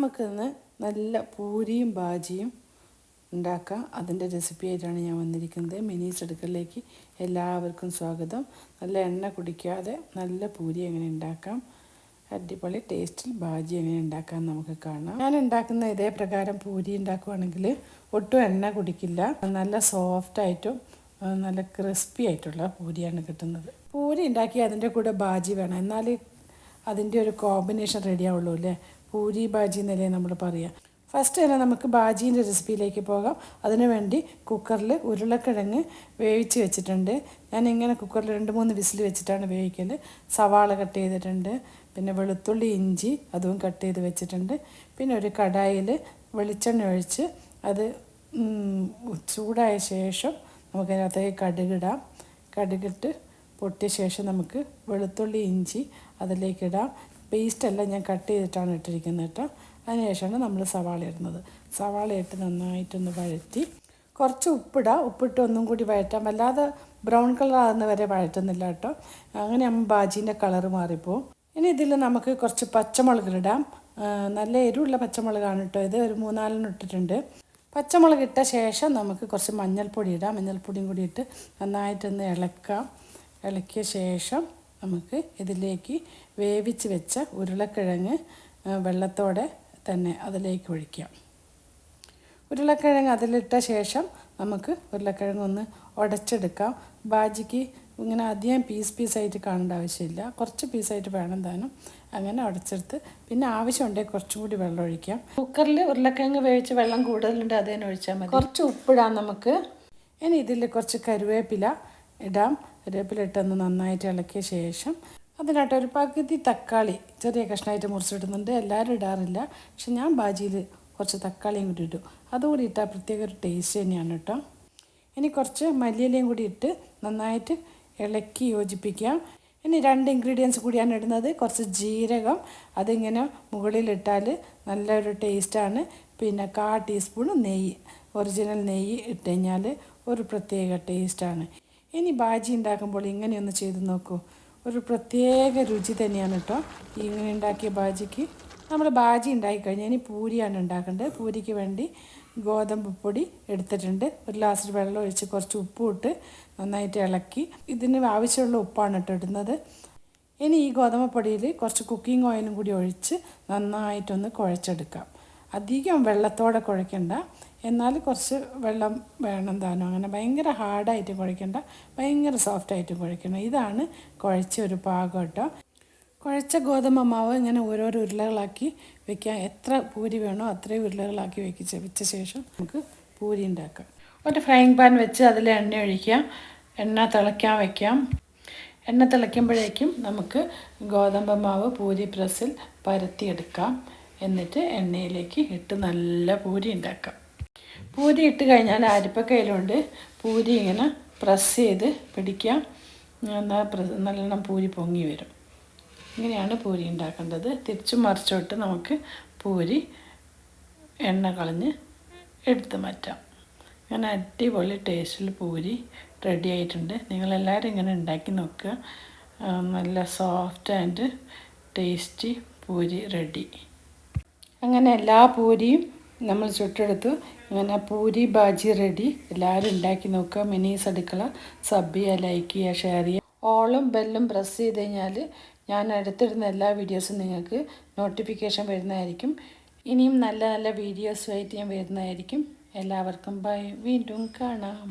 നമുക്കിന്ന് നല്ല പൂരിയും ബാജിയും ഉണ്ടാക്കാം. അതിന്റെ റെസിപ്പി ആയിട്ടാണ് ഞാൻ വന്നിരിക്കുന്നത്. മിനീസ് അടുക്കളയിലേക്ക് എല്ലാവർക്കും സ്വാഗതം. നല്ല എണ്ണ കുടിക്കാതെ നല്ല പൂരി എങ്ങനെ ഉണ്ടാക്കാം? അടിപൊളി ടേസ്റ്റിൽ ബാജി എങ്ങനെ ഉണ്ടാക്കാം നമുക്ക് കാണാം. ഞാൻ ഉണ്ടാക്കുന്ന ഇതേ പ്രകാരം പൂരി ഉണ്ടാക്കുവാണെങ്കിൽ ഒട്ടും എണ്ണ കുടിക്കില്ല. നല്ല സോഫ്റ്റായിട്ടും നല്ല ക്രിസ്പി ആയിട്ടുള്ള പൂരിയാണ് കിട്ടുന്നത്. പൂരി ഉണ്ടാക്കി അതിന്റെ കൂടെ ബാജി വേണം. എന്നാൽ അതിന്റെ ഒരു കോമ്പിനേഷൻ റെഡി ആവുള്ളൂ അല്ലേ? പൂരി ബാജി എന്നല്ലേ നമ്മൾ പറയുക ഫസ്റ്റ് തന്നെ നമുക്ക് ബാജീന്റെ റെസിപ്പിയിലേക്ക് പോകാം. അതിനു വേണ്ടി കുക്കറിൽ ഉരുളക്കിഴങ്ങ് വേവിച്ച് വെച്ചിട്ടുണ്ട്. ഞാൻ ഇങ്ങനെ കുക്കറിൽ രണ്ട് മൂന്ന് വിസിൽ വെച്ചിട്ടാണ് വേവിക്കൽ സവാള കട്ട് ചെയ്തിട്ടുണ്ട്. പിന്നെ വെളുത്തുള്ളി ഇഞ്ചി അതും കട്ട് ചെയ്ത് വെച്ചിട്ടുണ്ട്. പിന്നെ ഒരു കടായിൽ വെളിച്ചെണ്ണ ഒഴിച്ച് അത് ചൂടായ ശേഷം നമുക്കതിനകത്തേക്ക് കടുകിടാം കടുകിട്ട് പൊട്ടിയ ശേഷം നമുക്ക് വെളുത്തുള്ളി ഇഞ്ചി അതിലേക്കിടാം പേസ്റ്റെല്ലാം ഞാൻ കട്ട് ചെയ്തിട്ടാണ് ഇട്ടിരിക്കുന്നത് കേട്ടോ. അതിനുശേഷമാണ് നമ്മൾ സവാള ഇടുന്നത്. സവാള ഇട്ട് നന്നായിട്ടൊന്ന് വഴറ്റി. കുറച്ച് ഉപ്പിടാം. ഉപ്പിട്ട് ഒന്നും കൂടി വഴറ്റാം. വല്ലാതെ ബ്രൗൺ കളർ ആകുന്ന വരെ വഴറ്റുന്നില്ല കേട്ടോ. അങ്ങനെ നമ്മൾ ബാജീന്റെ കളറ് മാറിപ്പോവും. ഇനി ഇതിൽ നമുക്ക് കുറച്ച് പച്ചമുളക് ഇടാം. നല്ല എരിവുള്ള പച്ചമുളകാണ് കേട്ടോ ഇത്. ഒരു മൂന്നാലെണ്ണം ഇട്ടിട്ടുണ്ട്. പച്ചമുളക് ഇട്ട ശേഷം നമുക്ക് കുറച്ച് മഞ്ഞൾപ്പൊടി ഇടാം. മഞ്ഞൾപ്പൊടിയും കൂടി ഇട്ട് നന്നായിട്ടൊന്ന് ഇളക്കാം. ഇളക്കിയ ശേഷം നമുക്ക് ഇതിലേക്ക് വേവിച്ച് വെച്ച ഉരുളക്കിഴങ്ങ് വെള്ളത്തോടെ തന്നെ അതിലേക്ക് ഒഴിക്കാം. ഉരുളക്കിഴങ്ങ് അതിലിട്ട ശേഷം നമുക്ക് ഉരുളക്കിഴങ്ങ് ഒന്ന് ഉടച്ചെടുക്കാം. ബാജിക്ക് ഇങ്ങനെ അധികം പീസ് പീസായിട്ട് കാണേണ്ട ആവശ്യമില്ല. കുറച്ച് പീസായിട്ട് വേണം താനും. അങ്ങനെ ഉടച്ചെടുത്ത് പിന്നെ ആവശ്യമുണ്ടെങ്കിൽ കുറച്ചും കൂടി വെള്ളം ഒഴിക്കാം. കുക്കറിൽ ഉരുളക്കിഴങ്ങ് വേവിച്ച് വെള്ളം കൂടുതലുണ്ട് അത് തന്നെ ഒഴിച്ചാൽ മതി. കുറച്ച് ഉപ്പിടാം നമുക്ക്. ഇനി ഇതിൽ കുറച്ച് കരുവേപ്പില ഇടാം. കരുവേപ്പില ഒന്ന് നന്നായിട്ട് ഇളക്കിയ ശേഷം അതിനകത്ത് ഒരു പകുതി തക്കാളി ചെറിയ കഷ്ണമായിട്ട് മുറിച്ചിടുന്നുണ്ട്. എല്ലാവരും ഇടാറില്ല. പക്ഷെ ഞാൻ ബാജിയിൽ കുറച്ച് തക്കാളിയും കൂടി ഇടും. അതുകൂടി ഇട്ടാൽ പ്രത്യേക ഒരു ടേസ്റ്റ് തന്നെയാണ് കേട്ടോ. ഇനി കുറച്ച് മല്ലിയിലയും കൂടി ഇട്ട് നന്നായിട്ട് ഇളക്കി യോജിപ്പിക്കാം. ഇനി രണ്ട് ഇൻഗ്രീഡിയൻസ് കൂടിയാണ് ഇടുന്നത്. കുറച്ച് ജീരകം. അതിങ്ങനെ മുകളിലിട്ടാൽ നല്ലൊരു ടേസ്റ്റാണ് പിന്നെ കാ ടീസ്പൂൺ നെയ്യ്. ഒറിജിനൽ നെയ്യ് ഇട്ട് കഴിഞ്ഞാൽ ഒരു പ്രത്യേക ടേസ്റ്റാണ് ഇനി ബാജി ഉണ്ടാക്കുമ്പോൾ ഇങ്ങനെയൊന്ന് ചെയ്ത് നോക്കൂ. ഒരു പ്രത്യേക രുചി തന്നെയാണ് കേട്ടോ. ഇങ്ങനെ ഉണ്ടാക്കിയ ബാജിക്ക്. നമ്മൾ ബാജി ഉണ്ടാക്കി കഴിഞ്ഞാൽ ഇനി പൂരിയാണ് ഉണ്ടാക്കേണ്ടത്. പൂരിക്ക് വേണ്ടി ഗോതമ്പ് പൊടി എടുത്തിട്ടുണ്ട്. ഒരു ഗ്ലാസ്സിൽ വെള്ളം ഒഴിച്ച് കുറച്ച് ഉപ്പും ഇട്ട് നന്നായിട്ട് ഇളക്കി. ഇതിന് ആവശ്യമുള്ള ഉപ്പാണ് കേട്ടോ ഇടുന്നത്. ഇനി ഈ ഗോതമ്പ് പൊടിയിൽ കുറച്ച് കുക്കിംഗ് ഓയിലും കൂടി ഒഴിച്ച് നന്നായിട്ടൊന്ന് കുഴച്ചെടുക്കാം. അധികം വെള്ളത്തോടെ കുഴയ്ക്കണ്ട എന്നാൽ കുറച്ച് വെള്ളം വേണം താനും. അങ്ങനെ ഭയങ്കര ഹാർഡായിട്ട് കുഴയ്ക്കേണ്ട. ഭയങ്കര സോഫ്റ്റായിട്ട് കുഴയ്ക്കണം. ഇതാണ് കുഴച്ച ഒരു പാകം കേട്ടോ കുഴച്ച ഗോതമ്പ് മാവ് ഇങ്ങനെ ഓരോരോ ഉരുളകളാക്കി വെക്കാം എത്ര പൂരി വേണോ അത്രയും ഉരുളകളാക്കി വെക്കിച്ച് വെച്ച ശേഷം നമുക്ക് പൂരി ഉണ്ടാക്കാം. ഒരു ഫ്രൈങ് പാൻ വെച്ച് അതിൽ എണ്ണ ഒഴിക്കാം. എണ്ണ തിളയ്ക്കാൻ വയ്ക്കാം എണ്ണ തിളയ്ക്കുമ്പോഴേക്കും നമുക്ക് ഗോതമ്പ് മാവ് പൂരി പ്രസ്സിൽ പരത്തിയെടുക്കാം. എന്നിട്ട് എണ്ണയിലേക്ക് ഇട്ട് നല്ല പൂരി ഉണ്ടാക്കാം. പൂരി ഇട്ട് കഴിഞ്ഞാൽ അരിപ്പക്കയിലുണ്ട് പൂരി ഇങ്ങനെ പ്രസ് ചെയ്ത് പിടിക്കാം. എന്നാൽ നല്ലോണം പൂരി പൊങ്ങി വരും. ഇങ്ങനെയാണ് പൂരി ഉണ്ടാക്കേണ്ടത്. തിരിച്ചും മറിച്ചോട്ട് നമുക്ക് പൂരി എണ്ണ കളഞ്ഞ് എടുത്ത് മാറ്റാം. ഇങ്ങനെ അടിപൊളി ടേസ്റ്റിൽ പൂരി റെഡി ആയിട്ടുണ്ട്. നിങ്ങളെല്ലാവരും ഇങ്ങനെ ഉണ്ടാക്കി നോക്കുക. നല്ല soft and tasty puri ready അങ്ങനെ എല്ലാ പൂരിയും നമ്മൾ ചുട്ടെടുത്ത്. ഇങ്ങനെ പൂരി ബാജി റെഡി. എല്ലാവരും ഉണ്ടാക്കി നോക്കുക. മിനീസ് അടുക്കള. സബ് ചെയ്യുക ലൈക്ക് ചെയ്യുക ഷെയർ ചെയ്യുക. ഓളും ബെല്ലും പ്രസ് ചെയ്ത് കഴിഞ്ഞാൽ ഞാൻ അടുത്തിടുന്ന എല്ലാ വീഡിയോസും നിങ്ങൾക്ക് നോട്ടിഫിക്കേഷൻ വരുന്നതായിരിക്കും. ഇനിയും നല്ല നല്ല വീഡിയോസുമായിട്ട് ഞാൻ വരുന്നതായിരിക്കും. എല്ലാവർക്കും ബൈ വീണ്ടും കാണാം.